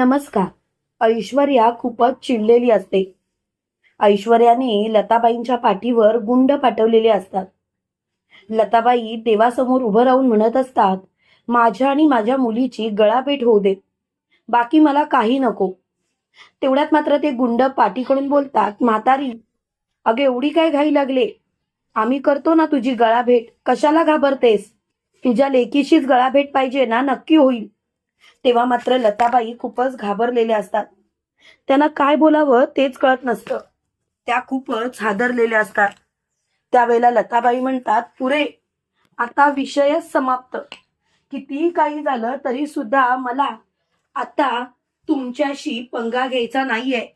नमस्कार. ऐश्वर्या खूपच चिडलेली असते. ऐश्वर्याने लताबाईंच्या पाठीवर गुंड पाठवलेले असतात. लताबाई देवासमोर उभं राहून म्हणत असतात माझ्या आणि माझ्या मुलीची गळाभेट होऊ दे. बाकी मला काही नको. तेवढ्यात मात्र ते गुंड पाठीकडून बोलतात म्हातारी अगे एवढी काय घाई लागले? आम्ही करतो ना तुझी गळाभेट. कशाला घाबरतेस? तुझ्या लेकीशीच गळाभेट पाहिजे ना नक्की होईल. तेव्हा मात्र लताबाई खूपच घाबरलेल्या असतात. त्यांना काय बोलावं तेच कळत नसतं. त्या खूपच हादरलेल्या असतात. त्यावेळेला लताबाई म्हणतात पुरे आता विषयच समाप्त. कितीही काही झालं तरी सुद्धा मला आता तुमच्याशी पंगा घ्यायचा नाहीये.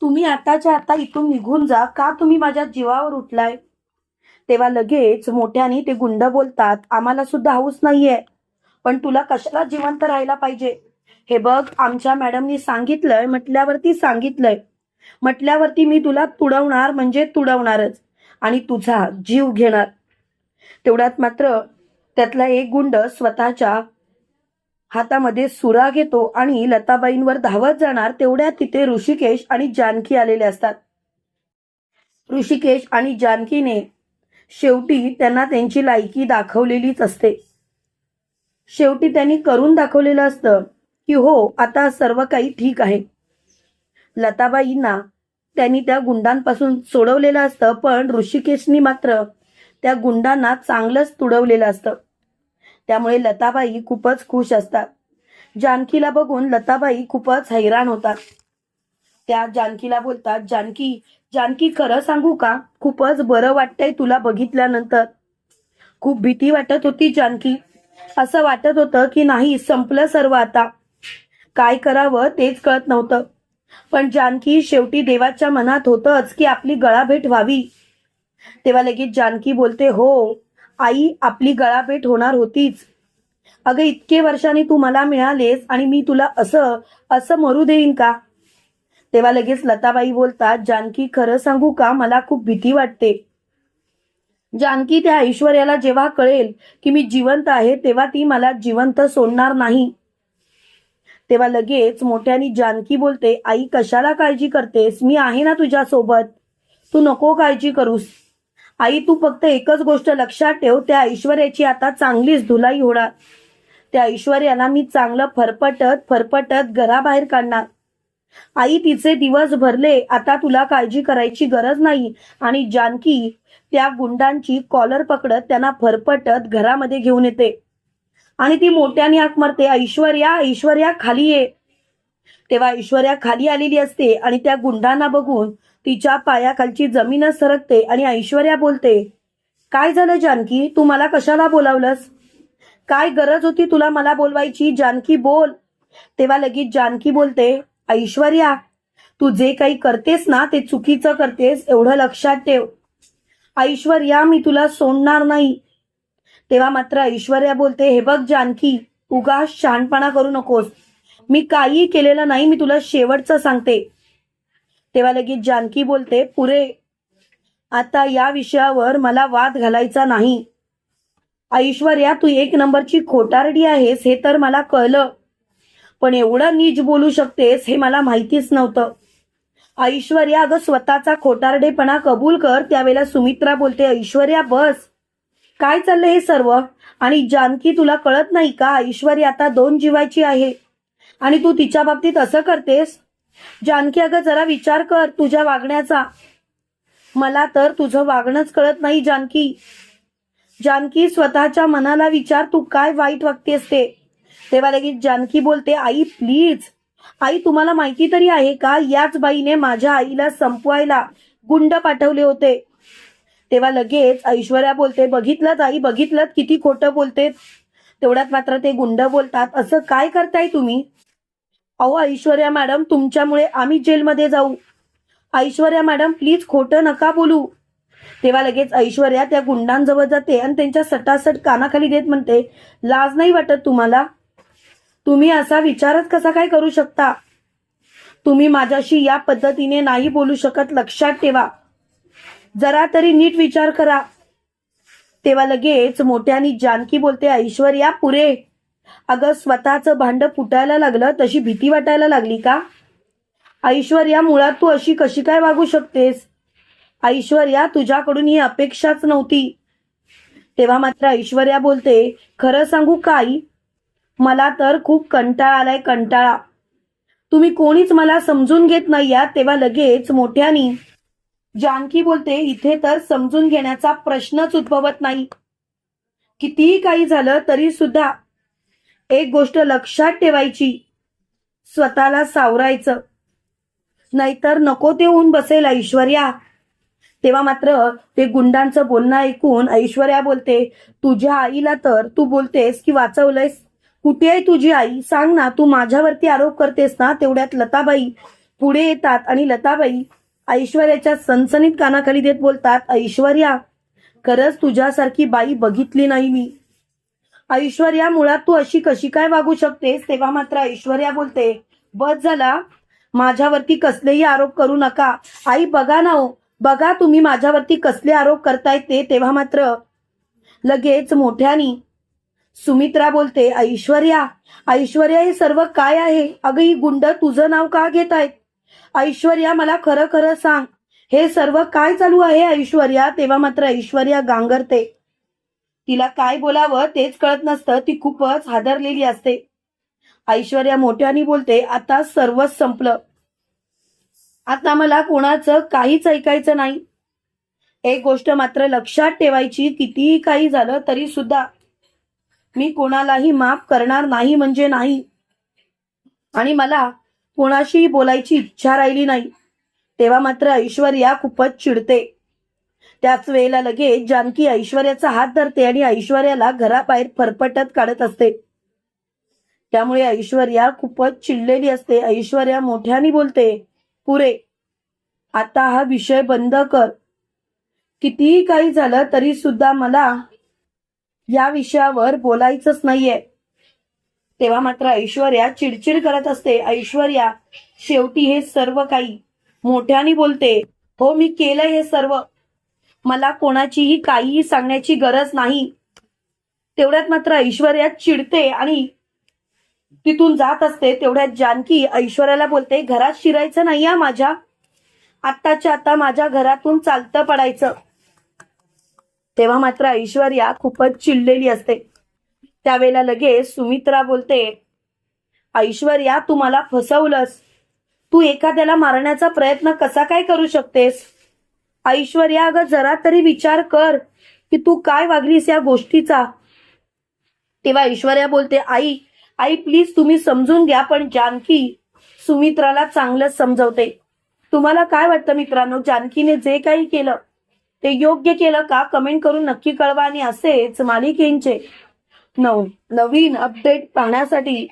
तुम्ही आताच्या आता इथून निघून जा. का तुम्ही माझ्या जीवावर उठलाय? तेव्हा लगेच मोठ्याने ते गुंड बोलतात आम्हाला सुद्धा हाऊस नाहीये. पण तुला कशाला जिवंत राहायला पाहिजे? हे बघ आमच्या मॅडमनी सांगितलंय म्हटल्यावरती सांगितलंय. म्हटल्यावरती मी तुला तुडवणार म्हणजे तुडवणारच. आणि तुझा जीव घेणार. तेवढ्यात मात्र त्यातला एक गुंड स्वतःच्या हातामध्ये सुरा घेतो आणि लताबाईंवर धावत जाणार तेवढ्यात तिथे ऋषिकेश आणि जानकी आलेले असतात. ऋषिकेश आणि जानकीने शेवटी त्यांना त्यांची लायकी दाखवलेलीच असते. शेवटी त्यांनी करून दाखवलेलं असतं की हो आता सर्व काही ठीक आहे. लताबाईंना त्यांनी त्या गुंडांपासून सोडवलेलं असतं पण ऋषिकेशनी मात्र त्या गुंडांना चांगलंच तुडवलेलं असतं. त्यामुळे लताबाई खूपच खुश असतात. जानकीला बघून लताबाई खूपच हैराण होतात. त्या जानकीला बोलतात जानकी जानकी खरं सांगू का? खूपच बरं वाटतंय तुला बघितल्यानंतर. खूप भीती वाटत होती जानकी. असं वाटत होतं की नाही संपलं सर्व आता. काय करावं तेच कळत नव्हतं. पण जानकी शेवटी देवाच्या मनात होतंच की आपली गळाभेट व्हावी. तेव्हा लगेच जानकी बोलते हो आई आपली गळाभेट होणार होतीच. अगं इतके वर्षांनी तू मला मिळालेस आणि मी तुला असं असं मरू देईन का? तेव्हा लगेच लताबाई बोलतात जानकी खरं सांगू का? मला खूप भीती वाटते. जानकी त्या ऐश्वर्याला जेव्हा कळेल की मी जिवंत आहे तेव्हा ती मला जिवंत सोडणार नाही. तेव्हा लगेच मोठ्यानी जानकी बोलते आई कशाला काळजी करतेस? मी आहे ना तुझ्या सोबत तू नको काळजी करूस. आई तू फक्त एकच गोष्ट लक्षात ठेव त्या ऐश्वर्याची आता चांगलीच धुलाई होणार. त्या ऐश्वर्याला मी चांगलं फरफटत फरफटत घराबाहेर काढणार. आई तिचे दिवस भरले आता तुला काळजी करायची गरज नाही. आणि जानकी त्या गुंडांची कॉलर पकडत त्यांना फरफटत घरामध्ये घेऊन येते. आणि ती मोठ्याने हाक मारते ऐश्वर्या ऐश्वर्या खाली ये. तेव्हा ऐश्वर्या खाली आलेली असते आणि त्या गुंडांना बघून तिच्या पायाखालची जमीनच सरकते आणि ऐश्वर्या बोलते काय झालं जानकी? तू मला कशाला बोलावलंस? काय गरज होती तुला मला बोलवायची? जानकी बोल. तेव्हा लगेच जानकी बोलते ऐश्वर्या तू जे काही करतेस ना ते चुकीचं करतेस एवढं लक्षात ठेव. ऐश्वर्या मी तुला सोडणार नाही. तेव्हा मात्र ऐश्वर्या बोलते हे बघ जानकी उगा शहाणपणा करू नकोस. मी काही केलेलं नाही मी तुला शेवटचं सांगते. तेव्हा लगेच जानकी बोलते पुरे आता या विषयावर मला वाद घालायचा नाही. ऐश्वर्या तू एक नंबरची खोटारडी आहेस हे तर मला कळलं. पण एवढं नीच बोलू शकतेस हे मला माहितीच नव्हतं. ऐश्वर्या अगं स्वतःचा खोटारडेपणा कबूल कर. त्यावेळेला सुमित्रा बोलते ऐश्वर्या बस. काय चाललंय हे सर्व? आणि जानकी तुला कळत नाही का? ऐश्वर्या आता दोन जीवायची आहे. आणि तू तिच्या बाबतीत असं करतेस? जानकी अगं जरा विचार कर तुझ्या वागण्याचा. मला तर तुझं वागणंच कळत नाही जानकी. जानकी स्वतःच्या मनाला विचार तू काय वाईट वागतेस ते. तेव्हा लगेच जानकी बोलते आई प्लीज. आई तुम्हाला माहिती तरी आहे का? याच बाईने माझ्या आईला संपवायला गुंड पाठवले होते. तेव्हा लगेच ऐश्वर्या बोलते बघितलंच आई बघितलं किती खोटं बोलते तेवढ्यात मात्र ते गुंड बोलतात. असं काय करताय तुम्ही? अहो ऐश्वर्या मॅडम तुमच्यामुळे आम्ही जेलमध्ये जाऊ. ऐश्वर्या मॅडम प्लीज खोटं नका बोलू. तेव्हा लगेच ऐश्वर्या त्या गुंडांजवळ जाते आणि त्यांच्या सटासट कानाखाली देत म्हणते लाज नाही वाटत तुम्हाला? तुम्ही असा विचारच कसा काय करू शकता? तुम्ही माझ्याशी या पद्धतीने नाही बोलू शकत लक्षात ठेवा. जरा तरी नीट विचार करा. तेव्हा लगेच मोठ्यानी जानकी बोलते ऐश्वर्या पुरे. अगं स्वतःचं भांड फुटायला लागलं तशी भीती वाटायला लागली का? ऐश्वर्या मुळात तू अशी कशी काय वागू शकतेस? ऐश्वर्या तुझ्याकडून ही अपेक्षाच नव्हती. तेव्हा मात्र ऐश्वर्या बोलते खरं सांगू काय मला तर खूप कंटाळा आलाय कंटाळा. तुम्ही कोणीच मला समजून घेत नाही तेव्हा लगेच मोठ्यानी. जानकी बोलते इथे तर समजून घेण्याचा प्रश्नच उद्भवत नाही. कितीही काही झालं तरी सुद्धा एक गोष्ट लक्षात ठेवायची स्वतःला सावरायचं. नाहीतर नको ते होऊन बसेल ऐश्वर्या. तेव्हा मात्र ते गुंडांचं बोलणं ऐकून ऐश्वर्या बोलते तुझ्या आईला तर तू बोलतेस की वाचवलंयस? कुठे आहे तुझी आई सांग ना तू माझ्यावरती आरोप करतेस ना तेवढ्यात लताबाई पुढे येतात आणि लताबाई ऐश्वर्याच्या सनसनीत कानाखाली देत बोलतात ऐश्वर्या खरंच तुझ्यासारखी बाई बघितली नाही मी. ऐश्वर्या मुळात तू अशी कशी काय वागू शकतेस? तेव्हा मात्र ऐश्वर्या बोलते बस झाला. माझ्यावरती कसलेही आरोप करू नका. आई बघा ना हो. बघा तुम्ही माझ्यावरती कसले आरोप करतायत ते. तेव्हा मात्र लगेच मोठ्यानी सुमित्रा बोलते ऐश्वर्या ऐश्वर्या हे सर्व काय आहे? अगं ही गुंड तुझं नाव का घेत आहेत? ऐश्वर्या मला खरं खरं सांग. हे सर्व काय चालू आहे ऐश्वर्या? तेव्हा मात्र ऐश्वर्या गांगरते. तिला काय बोलावं तेच कळत नसतं. ती खूपच हादरलेली असते. ऐश्वर्या मोठ्याने बोलते आता सर्वच संपलं. आता मला कोणाचं काहीच ऐकायचं नाही. एक गोष्ट मात्र लक्षात ठेवायची कितीही काही झालं तरी सुद्धा. मी कोणालाही माफ करणार नाही म्हणजे नाही. आणि मला कोणाशीही बोलायची इच्छा राहिली नाही. तेव्हा मात्र ऐश्वर्या खूपच चिडते. त्याच वेळेला लगेच जानकी ऐश्वर्याचा हात धरते आणि ऐश्वर्याला घराबाहेर फरफटत काढत असते. त्यामुळे ऐश्वर्या खूपच चिडलेली असते. ऐश्वर्या मोठ्याने बोलते पुरे आता हा विषय बंद कर. कितीही काही झालं तरी सुद्धा मला या विषयावर बोलायचंच नाहीये. तेव्हा मात्र ऐश्वर्या चिडचिड करत असते. ऐश्वर्या शेवटी हे सर्व काही. मोठ्याने बोलते हो मी केलंय हे सर्व. मला कोणाचीही काहीही सांगण्याची गरज नाही. तेवढ्यात मात्र ऐश्वर्या चिडते आणि तिथून जात असते. तेवढ्यात जानकी ऐश्वर्याला बोलते घरात शिरायचं नाही या माझ्या. आत्ताच्या आता माझ्या घरातून चालतं पडायचं. तेव्हा मात्र ऐश्वर्या खूपच चिडलेली असते. त्यावेळेला लगेच सुमित्रा बोलते ऐश्वर्या तू मला फसवलंस. तू एखाद्याला मारण्याचा प्रयत्न कसा काय करू शकतेस? ऐश्वर्या अगं जरा तरी विचार कर की तू काय वागलीस या गोष्टीचा. तेव्हा ऐश्वर्या बोलते आई आई प्लीज तुम्ही समजून घ्या पण जानकी सुमित्राला चांगलंच समजवते. तुम्हाला काय वाटतं मित्रांनो? जानकीने जे काही केलं ते योग्य केलं का? कमेंट करून नक्की कळवा. आणि असेच मालिकेंचे नव नवीन अपडेट पाहण्यासाठी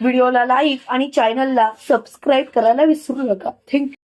व्हिडिओला लाईक आणि चॅनलला सबस्क्राईब करायला विसरू नका. थँक्यू